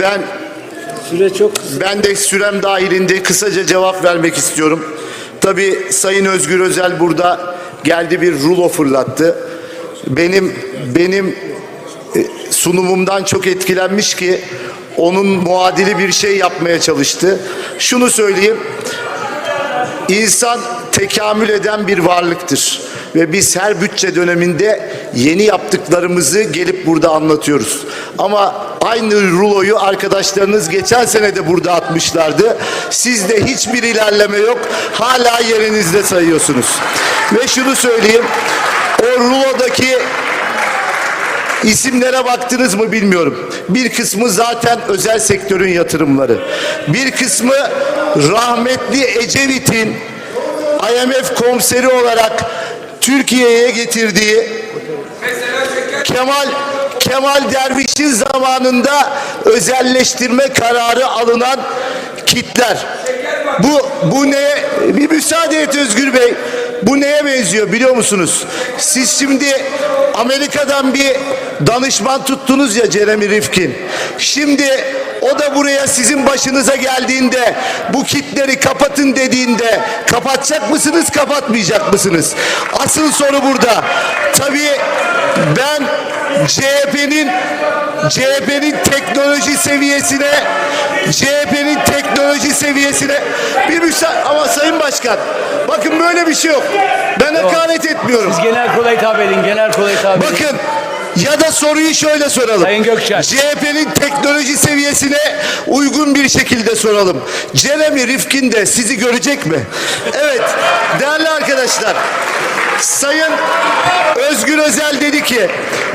Ben Süre çok kısa. ben de sürem dahilinde kısaca cevap vermek istiyorum. Tabii Sayın Özgür Özel burada geldi bir rulo fırlattı. Benim benim e, sunumumdan çok etkilenmiş ki onun muadili bir şey yapmaya çalıştı. Şunu söyleyeyim. İnsan tekamül eden bir varlıktır. Ve biz her bütçe döneminde yeni yaptıklarımızı gelip burada anlatıyoruz. Ama aynı ruloyu arkadaşlarınız geçen sene de burada atmışlardı. Sizde hiçbir ilerleme yok. Hala yerinizde sayıyorsunuz. Ve şunu söyleyeyim. O rulodaki İsimlere baktınız mı bilmiyorum. Bir kısmı zaten özel sektörün yatırımları. Bir kısmı rahmetli Ecevit'in IMF komiseri olarak Türkiye'ye getirdiği Kemal Kemal Derviş'in zamanında özelleştirme kararı alınan kitler. Bu bu ne? Bir müsaade et Özgür Bey. Bu neye benziyor biliyor musunuz? Siz şimdi Amerika'dan bir danışman tuttunuz ya Jeremy Rifkin. Şimdi o da buraya sizin başınıza geldiğinde bu kitleri kapatın dediğinde kapatacak mısınız kapatmayacak mısınız? Asıl soru burada. Tabii ben CHP'nin CHP'nin teknoloji seviyesine CHP'nin teknoloji seviyesine bir müsaade ama Sayın Başkan bakın böyle bir şey yok. Ben hakaret etmiyorum. Siz genel kurula hitap edin. Genel kurula hitap edin. Bakın ya da soruyu şöyle soralım. Sayın Gökçen. CHP'nin teknoloji seviyesine uygun bir şekilde soralım. Jeremy Rifkin de sizi görecek mi? Evet değerli arkadaşlar. Sayın Özgür Özel dedi ki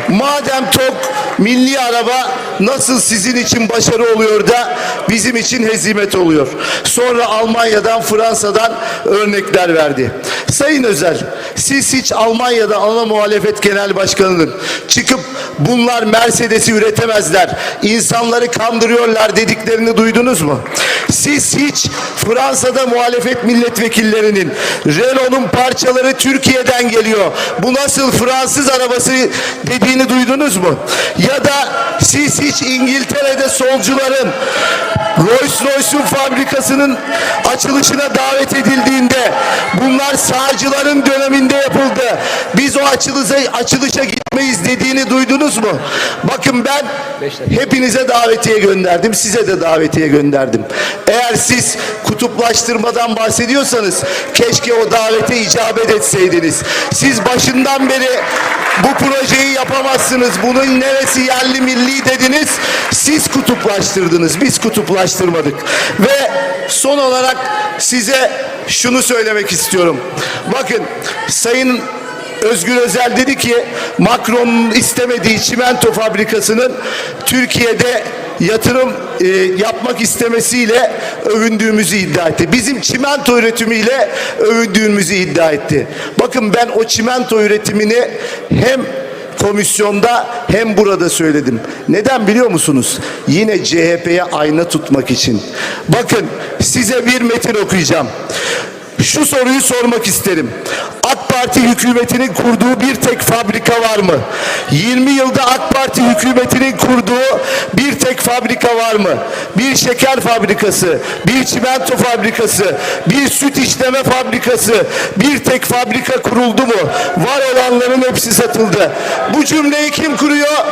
madem TOK milli araba nasıl sizin için başarı oluyor da bizim için hezimet oluyor. Sonra Almanya'dan Fransa'dan örnekler verdi. Sayın Özel siz hiç Almanya'da ana muhalefet genel başkanının çıkıp bunlar Mercedes'i üretemezler insanları kandırıyorlar dediklerini duydunuz mu? Siz hiç Fransa'da muhalefet milletvekillerinin Renault'un parçaları Türkiye'den geliyor. Bu nasıl Fransız arabası dediğini duydunuz mu? Ya da siz hiç İngiltere'de solcuların Rolls Royce'un fabrikasının açılışına davet edildiğinde bunlar sağcıların döneminde yapıldı. Biz o açılışa, açılışa gitmeyiz dediğini duydunuz mu? Bakın ben hepinize davetiye gönderdim. Size de davetiye gönderdim. Eğer siz kutuplaştırmadan bahsediyorsanız keşke o davete icabet etseydiniz. Siz başından beri bu projeyi yapamazsınız. Bunun neresi yerli milli dediniz. Siz kutuplaştırdınız. Biz kutuplaştırmadık. Ve son olarak size şunu söylemek istiyorum. Bakın Sayın Özgür Özel dedi ki Macron'un istemediği çimento fabrikasının Türkiye'de yatırım e, yapmak istemesiyle övündüğümüzü iddia etti. Bizim çimento üretimiyle övündüğümüzü iddia etti. Bakın ben o çimento üretimini hem komisyonda hem burada söyledim. Neden biliyor musunuz? Yine CHP'ye ayna tutmak için. Bakın size bir metin okuyacağım. Şu soruyu sormak isterim. AK Parti hükümetinin kurduğu bir tek fabrika var mı? 20 yılda AK Parti hükümetinin kurduğu bir tek fabrika var mı? Bir şeker fabrikası, bir çimento fabrikası, bir süt işleme fabrikası, bir tek fabrika kuruldu mu? Var olanların hepsi satıldı. Bu cümleyi kim kuruyor?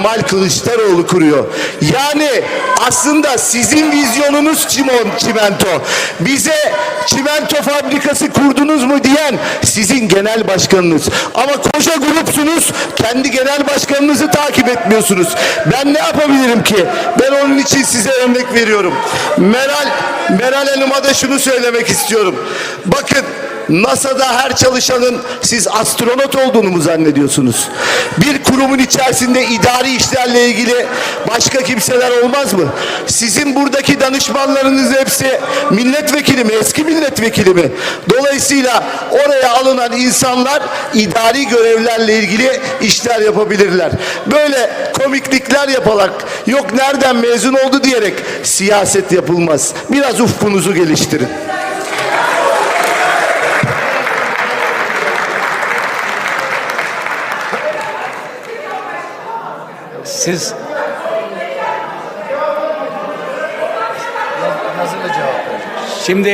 Kemal Kılıçdaroğlu kuruyor. Yani aslında sizin vizyonunuz çimon, çimento. Bize çimento fabrikası kurdunuz mu diyen sizin genel başkanınız. Ama koca grupsunuz kendi genel başkanınızı takip etmiyorsunuz. Ben ne yapabilirim ki? Ben onun için size örnek veriyorum. Meral, Meral Hanım'a da şunu söylemek istiyorum. Bakın NASA'da her çalışanın siz astronot olduğunu mu zannediyorsunuz? Bir kurumun içerisinde idari işlerle ilgili başka kimseler olmaz mı? Sizin buradaki danışmanlarınız hepsi milletvekili mi? Eski milletvekili mi? Dolayısıyla oraya alınan insanlar idari görevlerle ilgili işler yapabilirler. Böyle komiklikler yaparak yok nereden mezun oldu diyerek siyaset yapılmaz. Biraz ufkunuzu geliştirin. Siz Şimdi